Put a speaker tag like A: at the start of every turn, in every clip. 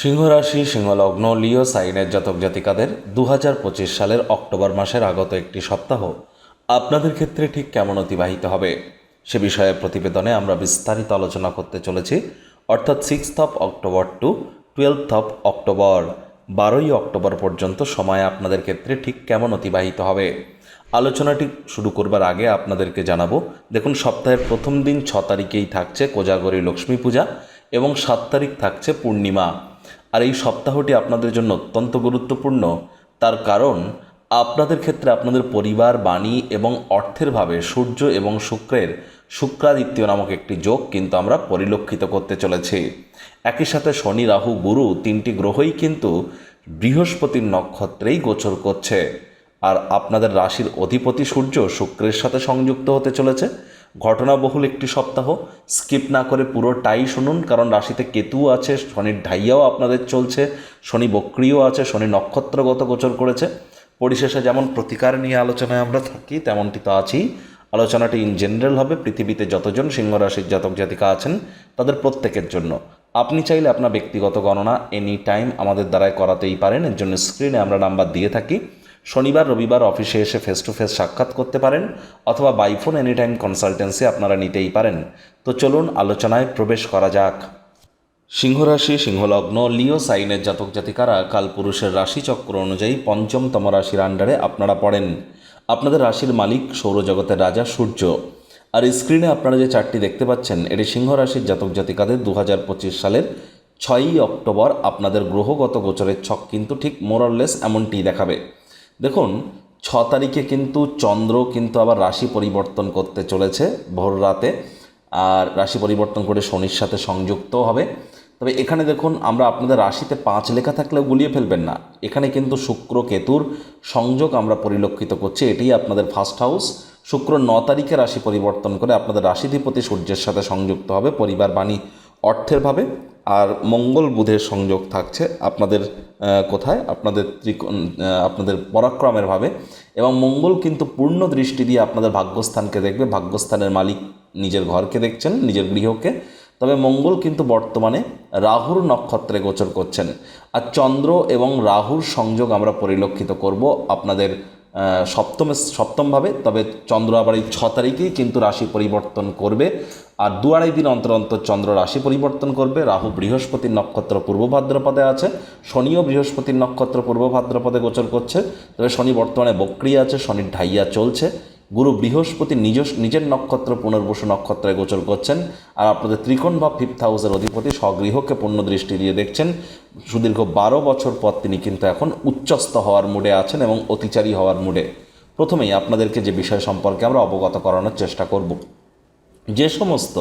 A: সিংহ রাশি সিংহলগ্ন, লিও, সাইনের জাতক জাতিকাদের দু হাজার পঁচিশ সালের অক্টোবর মাসের আগত একটি সপ্তাহ আপনাদের ক্ষেত্রে ঠিক কেমন অতিবাহিত হবে? সে বিষয়ে প্রতিবেদনে আমরা বিস্তারিত আলোচনা করতে চলেছি। অর্থাৎ sixth of October to twelfth of October বারোই অক্টোবর পর্যন্ত সময় আপনাদের ক্ষেত্রে ঠিক কেমন অতিবাহিত হবে? আলোচনাটি শুরু করবার আগে আপনাদেরকে জানাব, দেখুন সপ্তাহের প্রথম দিন ছ তারিখেই থাকছে কোজাগরী লক্ষ্মী পূজা এবং সাত তারিখ থাকছে পূর্ণিমা। আর এই সপ্তাহটি আপনাদের জন্য অত্যন্ত গুরুত্বপূর্ণ। তার কারণ, আপনাদের ক্ষেত্রে আপনাদের পরিবার, বাণী এবং অর্থের ভাবে সূর্য এবং শুক্রের শুক্রাদিত্য নামক একটি যোগ কিন্তু আমরা পরিলক্ষিত করতে চলেছি। একই সাথে শনি, রাহু, গুরু তিনটি গ্রহই কিন্তু বৃহস্পতির নক্ষত্রেই গোচর করছে। আর আপনাদের রাশির অধিপতি সূর্য শুক্রের সাথে সংযুক্ত হতে চলেছে। ঘটনাবহুল একটি সপ্তাহ। স্কিপ না করে পুরোটাই শুনুন, কারণ রাশিতে কেতুও আছে, শনির ঢাইয়াও আপনাদের চলছে, শনি বক্রিয় আছে, শনি নক্ষত্রগত গোচর করেছে। পরিশেষে যেমন প্রতিকার নিয়ে আলোচনায় আমরা থাকি, তেমনটি তো আছেই। আলোচনাটি ইন জেনারেল হবে, পৃথিবীতে যতজন সিংহ রাশির জাতক জাতিকা আছেন, তাদের প্রত্যেকের জন্য। আপনি চাইলে আপনার ব্যক্তিগত গণনা এনি টাইম আমাদের দ্বারাই করাতেই পারেন, এর জন্য স্ক্রিনে আমরা নাম্বার দিয়ে থাকি। শনিবার, রবিবার অফিসে এসে ফেস টু ফেস সাক্ষাৎ করতে পারেন অথবা বাইফোন এনি টাইম কনসালটেন্সি আপনারা নিতেই পারেন। তো চলুন আলোচনায় প্রবেশ করা যাক। সিংহরাশি, সিংহলগ্ন লিও সাইনের জাতক জাতিকারা কালপুরুষের রাশিচক্র অনুযায়ী পঞ্চমতম রাশির আন্ডারে আপনারা পড়েন। আপনাদের রাশির মালিক সৌরজগতের রাজা সূর্য। আর স্ক্রিনে আপনারা যে চারটি দেখতে পাচ্ছেন, এটি সিংহ রাশির জাতক জাতিকাদের দু হাজার পঁচিশ সালের ছয়ই অক্টোবর আপনাদের গ্রহগত গোচরের ছক কিন্তু ঠিক মোরললেস এমনটিই দেখাবে। দেখুন, ছ তারিখে কিন্তু চন্দ্র কিন্তু আবার রাশি পরিবর্তন করতে চলেছে ভোর রাতে, আর রাশি পরিবর্তন করে শনির সাথে সংযুক্ত হবে। তবে এখানে দেখুন, আমরা আপনাদের রাশিতে পাঁচ লেখা থাকলেও গুলিয়ে ফেলবেন না। এখানে কিন্তু শুক্র, কেতুর সংযোগ আমরা পরিলক্ষিত করছি এটি আপনাদের ফার্স্ট হাউস শুক্র ন তারিখে রাশি পরিবর্তন করে আপনাদের রাশিধিপতি সূর্যের সাথে সংযুক্ত হবে, পরিবার বাণী অর্থের ভাবে আর মঙ্গল বুধের সংযোগ থাকছে আপনাদের কোথায়? আপনাদের ত্রিকোণ আপনাদের পরাক্রমের ভাবে। এবং মঙ্গল কিন্তু পূর্ণ দৃষ্টি দিয়ে আপনাদের ভাগ্যস্থানকে দেখবে। ভাগ্যস্থানের মালিক নিজের ঘরকে দেখছেন, নিজের গৃহকে। তবে মঙ্গল কিন্তু বর্তমানে রাহুর নক্ষত্রে গোচর করছেন। আর চন্দ্র এবং রাহুর সংযোগ আমরা পরিলক্ষিত করব আপনাদের সপ্তমে সপ্তমভাবে, তবে চন্দ্র আবার এই ছ তারিখেই কিন্তু রাশি পরিবর্তন করবে। আর দু আড়াই দিন অন্তর অন্তর চন্দ্র রাশি পরিবর্তন করবে। রাহু বৃহস্পতির নক্ষত্র পূর্ব ভাদ্রপদে আছে, শনিও বৃহস্পতির নক্ষত্র পূর্ব ভাদ্রপদে গোচর করছে। তবে শনি বর্তমানে বক্রিয়া আছে, শনির ঢাইয়া চলছে। গুরু বৃহস্পতি নিজ নিজের নক্ষত্র পুনর্বসু নক্ষত্রে গোচর করছেন আর আপনাদের ত্রিকোণ বা ফিফথ হাউসের অধিপতি স্বগৃহকে পূর্ণ দৃষ্টি দিয়ে দেখছেন। সুদীর্ঘ বারো বছর পর তিনি কিন্তু এখন উচ্চস্থ হওয়ার মুডে আছেন এবং অতিচারী হওয়ার মুডে। প্রথমেই আপনাদেরকে যে বিষয় সম্পর্কে আমরা অবগত করানোর চেষ্টা করব। যে সমস্ত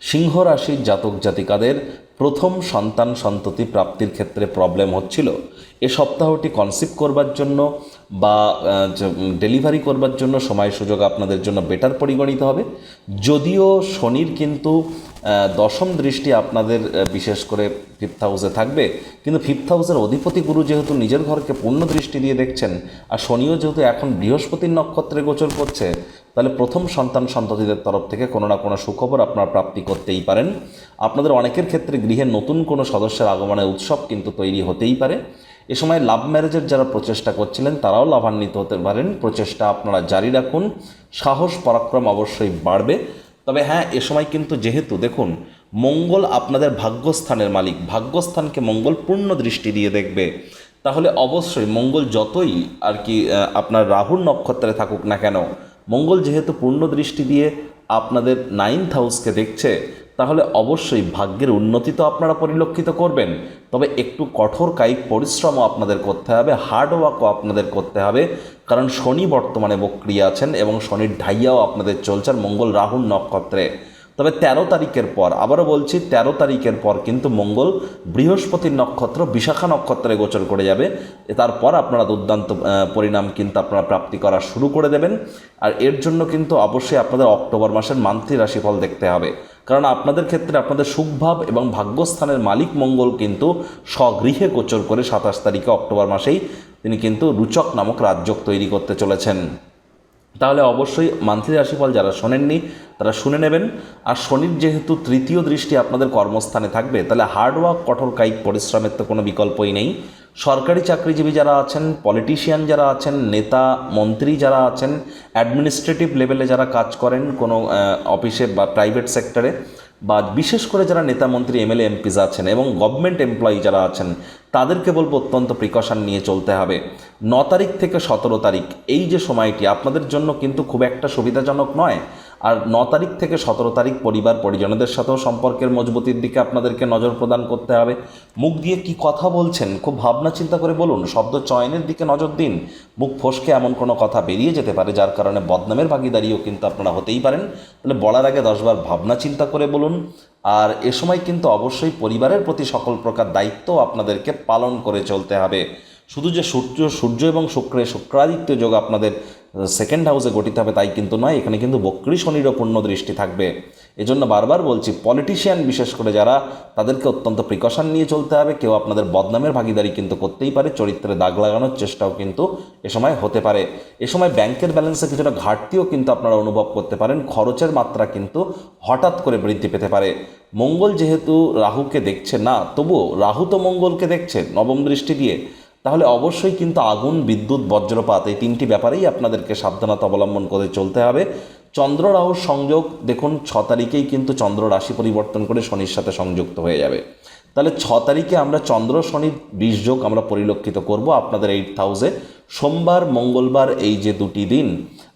A: সিংহ রাশির জাতক জাতিকাদের প্রথম সন্তান সন্ততি প্রাপ্তির ক্ষেত্রে প্রবলেম হচ্ছিল। এ সপ্তাহটি কনসিভ করবার জন্য বা ডেলিভারি করবার জন্য সময় সুযোগ আপনাদের জন্য বেটার পরিগণিত হবে। যদিও শনির কিন্তু দশম দৃষ্টি আপনাদের বিশেষ করে ফিফথ হাউসে থাকবে। কিন্তু ফিফথ হাউসের অধিপতি গুরু যেহেতু নিজের ঘরকে পূর্ণ দৃষ্টি দিয়ে দেখছেন, আর শনিও যেহেতু এখন বৃহস্পতির নক্ষত্রে গোচর করছে তাহলে প্রথম সন্তান সন্ততিদের তরফ থেকে কোনো না কোনো সুখবর আপনারা প্রাপ্তি করতেই পারেন। আপনাদের অনেকের ক্ষেত্রে গৃহে নতুন কোনো সদস্যের আগমনের উৎসব কিন্তু তৈরি হতেই পারে। এ সময় লাভ ম্যারেজের যারা প্রচেষ্টা করছিলেন, তারাও লাভান্বিত হতে পারেন। প্রচেষ্টা আপনারা জারি রাখুন। সাহস, পরাক্রম অবশ্যই বাড়বে। তবে হ্যাঁ এ সময় কিন্তু যেহেতু দেখুন, মঙ্গল আপনাদের ভাগ্যস্থানের মালিক। ভাগ্যস্থানকে মঙ্গল পূর্ণ দৃষ্টি দিয়ে দেখবে। তাহলে অবশ্যই মঙ্গল যতই আর কি আপনার রাহুর নক্ষত্রে থাকুক না কেন মঙ্গল যেহেতু পূর্ণ দৃষ্টি দিয়ে আপনাদের নাইন্থ হাউসকে দেখছে, তাহলে অবশ্যই ভাগ্যের উন্নতি তো আপনারা পরিলক্ষিত করবেন। তবে একটু কঠোর কায়িক পরিশ্রমও আপনাদের করতে হবে হার্ড ওয়ার্কও আপনাদের করতে হবে। কারণ শনি বর্তমানে বক্রিয়া আছেন এবং শনির ঢাইয়াও আপনাদের চলছে মঙ্গল রাহুল নক্ষত্রে। তবে তেরো তারিখের পর, আবারও বলছি তেরো তারিখের পর কিন্তু মঙ্গল বৃহস্পতির নক্ষত্র বিশাখা নক্ষত্রে গোচর করে যাবে। তারপর আপনারা দুর্দান্ত পরিণাম কিন্তু আপনারা প্রাপ্তি করা শুরু করে দেবেন। আর এর জন্য কিন্তু অবশ্যই আপনাদের অক্টোবর মাসের মান্থলি রাশিফল দেখতে হবে। কারণ আপনাদের ক্ষেত্রে আপনাদের সুখভাব এবং ভাগ্যস্থানের মালিক মঙ্গল কিন্তু স্বগৃহে গোচর করে সাতাশ তারিখে অক্টোবর মাসেই তিনি কিন্তু রুচক নামক রাজ্যক তৈরি করতে চলেছেন। তাহলে অবশ্যই মান্থলি রাশিফল যারা শোনেননি, তারা শুনে নেবেন। আর শনির যেহেতু তৃতীয় দৃষ্টি আপনাদের কর্মস্থানে থাকবে, তাহলে হার্ডওয়ার্ক কঠোর কায়িক পরিশ্রমের তো কোনো বিকল্পই নেই। সরকারি চাকরিজীবী যারা আছেন পলিটিশিয়ান যারা আছেন, নেতা, মন্ত্রী যারা আছেন অ্যাডমিনিস্ট্রেটিভ লেভেলে যারা কাজ করেন কোনো অফিসে বা প্রাইভেট সেক্টরে বা বিশেষ করে যারা নেতা মন্ত্রী, এমএলএ এমপিজ আছেন এবং গভর্নমেন্ট এমপ্লয়ি যারা আছেন, তাদেরকে বলব অত্যন্ত প্রিকশন নিয়ে চলতে হবে। ন তারিখ থেকে সতেরো তারিখ, এই যে সময়টি, আপনাদের জন্য কিন্তু খুব একটা সুবিধাজনক নয়। আর ন তারিখ থেকে সতেরো তারিখ পরিবার পরিজনদের সাথেও সম্পর্কের মজবুতির দিকে আপনাদেরকে নজর প্রদান করতে হবে। মুখ দিয়ে কি কথা বলছেন, খুব ভাবনা চিন্তা করে বলুন, শব্দ চয়নের দিকে নজর দিন। মুখ ফসকে এমন কোনো কথা বেরিয়ে যেতে পারে, যার কারণে বদনামের ভাগিদারিও কিন্তু আপনারা হতেই পারেন। তাহলে বলার আগে দশবার ভাবনা চিন্তা করে বলুন। আর এ সময় কিন্তু অবশ্যই পরিবারের প্রতি সকল প্রকার দায়িত্ব আপনাদেরকে পালন করে চলতে হবে। শুধু যে সূর্য সূর্য এবং শুক্রে শুক্রাদিত্য যোগ আপনাদের সেকেন্ড হাউসে গঠিত হবে, তাই কিন্তু নয়। এখানে কিন্তু বক্রী শনিরও পূর্ণ দৃষ্টি থাকবে। এজন্য বারবার বলছি পলিটিশিয়ান বিশেষ করে যারা, তাদেরকে অত্যন্ত প্রিকশন নিয়ে চলতে হবে। কেউ আপনাদের বদনামের ভাগিদারি কিন্তু করতেই পারে, চরিত্রে দাগ লাগানোর চেষ্টাও কিন্তু এ সময় হতে পারে। এ সময় ব্যাংকের ব্যালেন্সে কিছুটা ঘাটতিও কিন্তু আপনারা অনুভব করতে পারেন। খরচের মাত্রা কিন্তু হঠাৎ করে বৃদ্ধি পেতে পারে। মঙ্গল যেহেতু রাহুকে দেখছে না, তবুও রাহু তো মঙ্গলকে দেখছে, নবম দৃষ্টি দিয়ে। তাহলে অবশ্যই কিন্তু আগুন, বিদ্যুৎ, বজ্রপাত এই তিনটি ব্যাপারেই আপনাদেরকে সাবধানতা অবলম্বন করে চলতে হবে। চন্দ্র রাহুর সংযোগ, দেখুন, ছ তারিখেই কিন্তু চন্দ্র রাশি পরিবর্তন করে শনির সাথে সংযুক্ত হয়ে যাবে। তাহলে ছ তারিখে আমরা চন্দ্র, শনির যোগ আমরা পরিলক্ষিত করব আপনাদের এইট হাউসে সোমবার, মঙ্গলবার এই যে দুটি দিন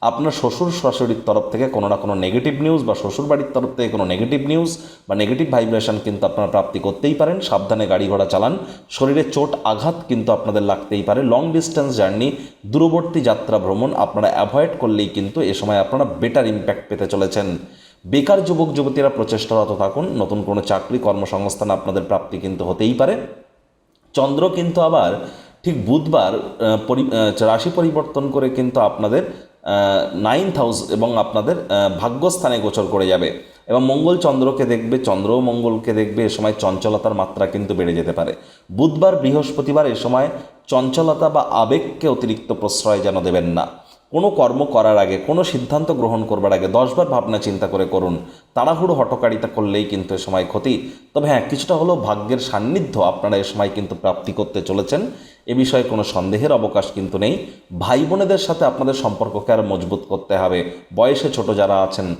A: আপনার শ্বশুর, শাশুড়ির তরফ থেকে কোনো না কোনো নেগেটিভ নিউজ বা শ্বশুর বাড়ির তরফ থেকে কোনো নেগেটিভ নিউজ বা নেগেটিভ ভাইব্রেশন কিন্তু আপনারা প্রাপ্তি করতেই পারেন। সাবধানে গাড়ি ঘোড়া চালান। শরীরে চোট, আঘাত কিন্তু আপনাদের লাগতেই পারে। লং ডিস্টেন্স জার্নি দূরবর্তী যাত্রা ভ্রমণ আপনারা অ্যাভয়েড করলেই কিন্তু এ সময় আপনারা বেটার ইম্প্যাক্ট পেতে চলেছেন। বেকার যুবক, যুবতীরা প্রচেষ্টারত থাকুন। নতুন কোনো চাকরি, কর্মসংস্থান আপনাদের প্রাপ্তি কিন্তু হতেই পারে। চন্দ্র কিন্তু আবার ঠিক বুধবার রাশি পরিবর্তন করে কিন্তু আপনাদের হাউস এবং আপনাদের ভাগ্যস্থানে গোচর করে যাবে। এবং মঙ্গল চন্দ্রকে দেখবে চন্দ্র মঙ্গলকে দেখবে, এ সময় চঞ্চলতার মাত্রা কিন্তু বেড়ে যেতে পারে। বুধবার বৃহস্পতিবার এ সময় চঞ্চলতা বা আবেগকে অতিরিক্ত প্রশ্রয় যেন দেবেন না। কোনো কর্ম করার আগে, কোনো সিদ্ধান্ত গ্রহণ করবার আগে দশবার ভাবনা চিন্তা করে করুন। তাড়াহুড়ো হটকারিতা করলেই কিন্তু এ সময় ক্ষতি। তবে হ্যাঁ কিছুটা হলেও ভাগ্যের সান্নিধ্য আপনারা এ সময় কিন্তু প্রাপ্তি করতে চলেছেন। এ বিষয়ে কোনো সন্দেহের অবকাশ কিন্তু নেই। ভাই বোনেদের সাথে আপনাদের সম্পর্ককে আরও মজবুত করতে হবে। বয়সে ছোট যারা আছেন।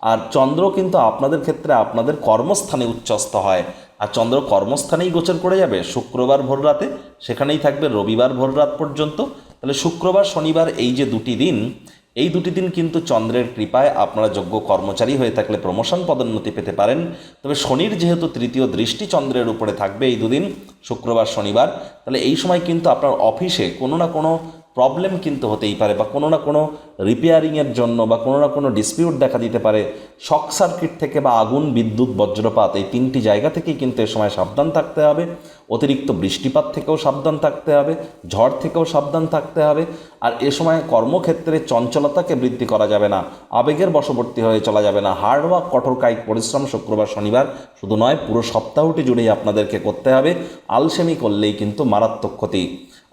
A: আর চন্দ্র কিন্তু আপনাদের ক্ষেত্রে আপনাদের কর্মস্থানে উচ্চস্থ হয়। আর চন্দ্র কর্মস্থানেই গোচর করে যাবে। শুক্রবার ভোর রাতে সেখানেই থাকবে রবিবার ভোর রাত পর্যন্ত। তাহলে শুক্রবার, শনিবার এই যে দুটি দিন, এই দুটি দিন কিন্তু চন্দ্রের কৃপায় আপনারা যোগ্য কর্মচারী হয়ে থাকলে প্রমোশন পদোন্নতি পেতে পারেন। তবে শনির যেহেতু তৃতীয় দৃষ্টি চন্দ্রের উপরে থাকবে এই দুদিন, শুক্রবার, শনিবার, তাহলে এই সময় কিন্তু আপনার অফিসে কোনো না কোনো প্রবলেম কিন্তু হতেই পারে বা কোনো না কোনো রিপেয়ারিংয়ের জন্য বা কোনো না কোনো ডিসপিউট দেখা দিতে পারে। শক সার্কিট থেকে বা আগুন, বিদ্যুৎ, বজ্রপাত এই তিনটি জায়গা থেকেই কিন্তু এ সময় সাবধান থাকতে হবে। অতিরিক্ত বৃষ্টিপাত থেকেও সাবধান থাকতে হবে, ঝড় থেকেও সাবধান থাকতে হবে। আর এ সময় কর্মক্ষেত্রে চঞ্চলতাকে বৃদ্ধি করা যাবে না, আবেগের বশবর্তী হয়ে চলা যাবে না। হার্ডওয়ার্ক কঠোর কায়িক পরিশ্রম শুক্রবার, শনিবার শুধু নয়, পুরো সপ্তাহটি জুড়েই আপনাদেরকে করতে হবে। আলসেমি করলেই কিন্তু মারাত্মক ক্ষতি।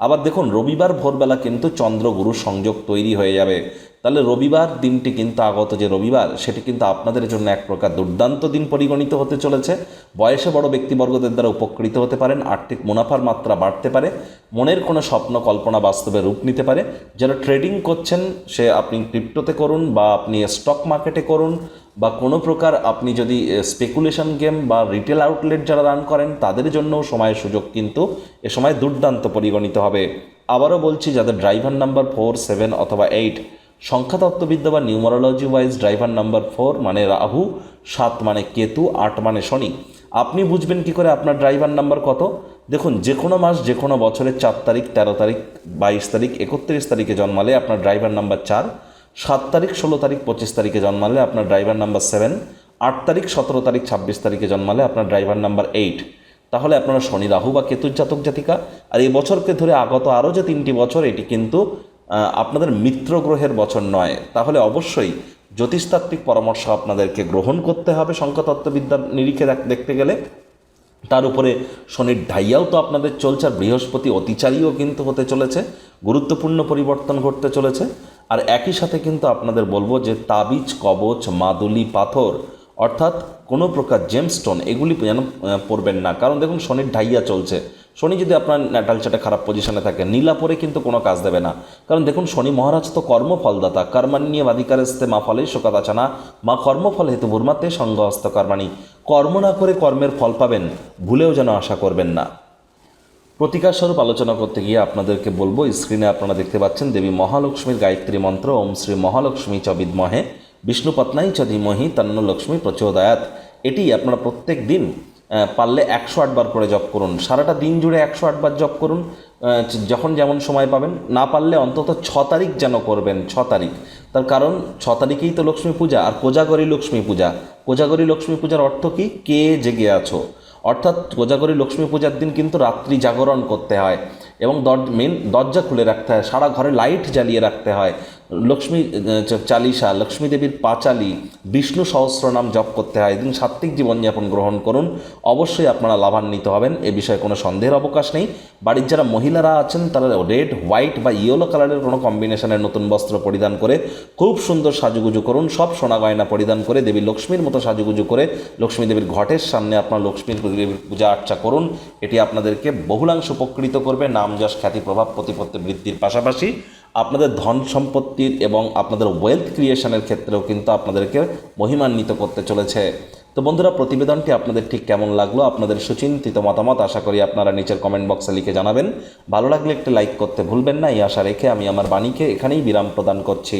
A: আবার দেখুন, রবিবার ভোরবেলা কিন্তু চন্দ্রগুরু সংযোগ তৈরি হয়ে যাবে। তাহলে রবিবার দিনটি কিন্তু আগত যে রবিবার, সেটি কিন্তু আপনাদের জন্য এক প্রকার দুর্দান্ত দিন পরিগণিত হতে চলেছে। বয়সে বড় ব্যক্তিবর্গদের দ্বারা উপকৃত হতে পারেন, আর্থিক মুনাফার মাত্রা বাড়তে পারে, মনের কোনো স্বপ্ন, কল্পনা, বাস্তবে রূপ নিতে পারে। যারা ট্রেডিং করছেন, সে আপনি ক্রিপ্টোতে করুন বা আপনি স্টক মার্কেটে করুন বা কোনো প্রকার আপনি যদি স্পেকুলেশন গেম বা রিটেল আউটলেট যারা রান করেন, তাদের জন্যও সময়ের সুযোগ কিন্তু এ সময় দুর্দান্ত পরিগণিত হবে। আবারও বলছি, যাদের ড্রাইভার নাম্বার ফোর সেভেন অথবা এইট সংখ্যাতত্ত্ববিদ্যা বা numerology wise driver number four মানে রাহু, সাত মানে কেতু, আট মানে শনি। আপনি বুঝবেন কি করে আপনার ড্রাইভার নাম্বার কত? দেখুন, যে কোনো মাস, যে কোনো বছরের চার তারিখ, তেরো তারিখ, বাইশ তারিখ, একত্রিশ তারিখে জন্মালে আপনার ড্রাইভার নাম্বার চার সাত তারিখ, ষোলো তারিখ, পঁচিশ তারিখে জন্মালে আপনার ড্রাইভার নাম্বার সেভেন আট তারিখ, সতেরো তারিখ, ছাব্বিশ তারিখে জন্মালে আপনার ড্রাইভার নাম্বার এইট তাহলে আপনারা শনি, রাহু বা কেতুর জাতক জাতিকা। আর এই বছরকে ধরে আগত আরও যে তিনটি বছর, এটি কিন্তু আপনাদের মিত্র গ্রহের বছর নয়। তাহলে অবশ্যই জ্যোতিষতাত্ত্বিক পরামর্শ আপনাদেরকে গ্রহণ করতে হবে সংখ্যাতত্ত্ববিদ্যার নিরিখে দেখতে গেলে। তার উপরে শনির ঢাইয়াও তো আপনাদের চলছে, আর বৃহস্পতি অতিচারীও কিন্তু হতে চলেছে। গুরুত্বপূর্ণ পরিবর্তন ঘটতে চলেছে। আর একই সাথে কিন্তু আপনাদের বলব যে তাবিজ, কবচ, মাদুলি, পাথর, অর্থাৎ কোনো প্রকার জেমস্টোন এগুলি যেন পরবেন না। কারণ দেখুন, শনির ঢাইয়া চলছে। শনি যদি আপনার ন্যাটাল চাটে খারাপ পজিশনে থাকে, নীলা পরে কিন্তু কোনো কাজ দেবে না। কারণ দেখুন, শনি মহারাজ তো কর্মফলদাতা। কর্মান্যে বাধিকারস্তে মা ফলে শোকাতাচানা মা কর্মফল হেতু ভূর্মাতে সঙ্গহস্ত কর্মাণী। কর্ম না করে কর্মের ফল পাবেন, ভুলেও যেন আশা করবেন না। প্রতিকার স্বরূপ আলোচনা করতে গিয়ে আপনাদেরকে বলব, স্ক্রিনে আপনারা দেখতে পাচ্ছেন দেবী মহালক্ষ্মীর গায়ত্রী মন্ত্র, ওম শ্রী মহালক্ষ্মী চ বিদ্মহে বিষ্ণুপত্নাই চ ধীমহি তন্ন লক্ষ্মী প্রচোদয়াত। এটি আপনারা প্রত্যেক দিন পারলে একশো আটবার করে জপ করুন। সারাটা দিন জুড়ে একশো আটবার জপ করুন যখন যেমন সময় পাবেন, না পারলে অন্তত ছ তারিখ যেন করবেন, ছ তারিখ। তার কারণ, ছ তারিখেই তো লক্ষ্মী পূজা, আর কোজাগরী লক্ষ্মী পূজা। কোজাগরী লক্ষ্মী পূজার অর্থ কী? কে জেগে আছো? অর্থাৎ কোজাগরী লক্ষ্মী পূজার দিন কিন্তু রাত্রি জাগরণ করতে হয় এবং মেন দরজা খুলে রাখতে হয়, সারা ঘরে লাইট জ্বালিয়ে রাখতে হয়। লক্ষ্মী আহ, চ- চালিসা লক্ষ্মী দেবীর পাঁচালি বিষ্ণু সহস্রনাম জপ করতে হয়। এদিন সাত্ত্বিক জীবনযাপন গ্রহণ করুন। অবশ্যই আপনারা লাভান্বিত হবেন। এ বিষয়ে কোনো সন্দেহের অবকাশ নেই। বাড়ির যারা মহিলারা আছেন তারা রেড হোয়াইট বা ইয়েলো কালারের কোনো কম্বিনেশনের নতুন বস্ত্র পরিধান করে খুব সুন্দর সাজুগুজু করুন। সব সোনা গয়না পরিধান করে দেবী লক্ষ্মীর মতো সাজুগুজু করে লক্ষ্মী দেবীর ঘটের সামনে আপনার লক্ষ্মীর পূজা আর্চা করুন। এটি আপনাদেরকে বহুলাংশ উপকৃত করবে। নাম যশ খ্যাতি প্রভাব প্রতিপত্তি বৃদ্ধির পাশাপাশি। আপনাদের ধন সম্পত্তির এবং আপনাদের ওয়েলথ ক্রিয়েশনের ক্ষেত্রেও কিন্তু আপনাদেরকে মহিমান্বিত করতে চলেছে। তো বন্ধুরা, প্রতিবেদনটি আপনাদের ঠিক কেমন লাগল? আপনাদের সুচিন্তিত মতামত আশা করি আপনারা নিচের কমেন্ট বক্সে লিখে জানাবেন। ভালো লাগলে একটি লাইক করতে ভুলবেন না। এই আশা রেখে আমি আমার বাণীকে এখানেই বিরাম প্রদান করছি।